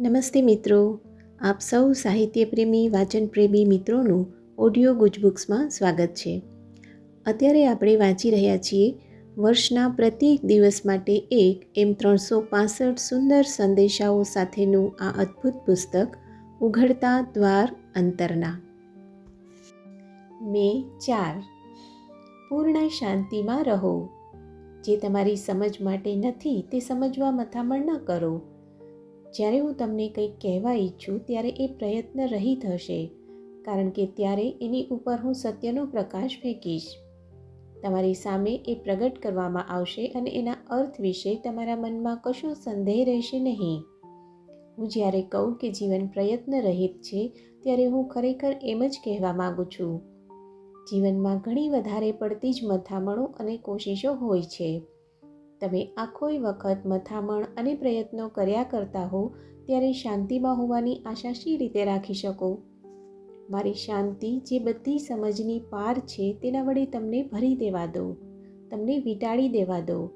નમસ્તે મિત્રો. આપ સૌ સાહિત્યપ્રેમી, વાચનપ્રેમી મિત્રોનું ઓડિયો ગુજબુક્સમાં સ્વાગત છે. અત્યારે આપણે વાંચી રહ્યા છીએ વર્ષના પ્રત્યેક દિવસ માટે એક એમ ત્રણસો પાસઠ સુંદર સંદેશાઓ સાથેનું આ અદ્ભુત પુસ્તક, ઉઘડતા દ્વાર અંતરના. મે ચાર. પૂર્ણ શાંતિમાં રહો. જે તમારી સમજ માટે નથી, તે સમજવા મથામણ ન કરો. જ્યારે હું તમને કંઈક કહેવા ઈચ્છું ત્યારે એ પ્રયત્ન રહિત હશે, કારણ કે ત્યારે એની ઉપર હું સત્યનો પ્રકાશ ફેંકીશ. તમારી સામે એ પ્રગટ કરવામાં આવશે અને એના અર્થ વિશે તમારા મનમાં કશો સંદેહ રહેશે નહીં. હું જ્યારે કહું કે જીવન પ્રયત્ન રહિત છે, ત્યારે હું ખરેખર એમ જ કહેવા માગું છું. જીવનમાં ઘણી વધારે પડતી જ મથામણો અને કોશિશો હોય છે. તમે આખોય વખત મથામણ અને પ્રયત્નો કર્યા કરતા હો ત્યારે શાંતિમાં હોવાની આશા શી રીતે રાખી શકો? મારી શાંતિ જે બધી સમજની પાર છે તેના વડે તમને ભરી દેવા દો તમને વીટાળી દેવા દો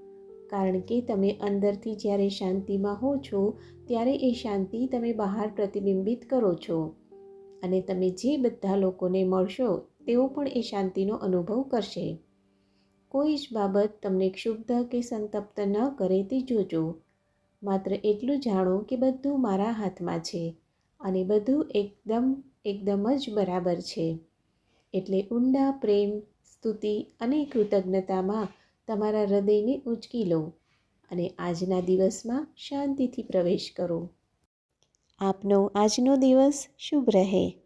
કારણ કે તમે અંદરથી જ્યારે શાંતિમાં હો છો, ત્યારે એ શાંતિ તમે બહાર પ્રતિબિંબિત કરો છો. અને તમે જે બધા લોકોને મળશો, તેઓ પણ એ શાંતિનો અનુભવ કરશે. કોઈ જ બાબત તમને ક્ષુબ્ધ કે સંતપ્ત ન કરે તે જોજો. માત્ર એટલું જાણો કે બધું મારા હાથમાં છે અને બધું એકદમ એકદમ જ બરાબર છે. એટલે ઊંડા પ્રેમ, સ્તુતિ અને કૃતજ્ઞતામાં તમારા હૃદયને ઉંચકી લો અને આજના દિવસમાં શાંતિથી પ્રવેશ કરો. આપનો આજનો દિવસ શુભ રહે.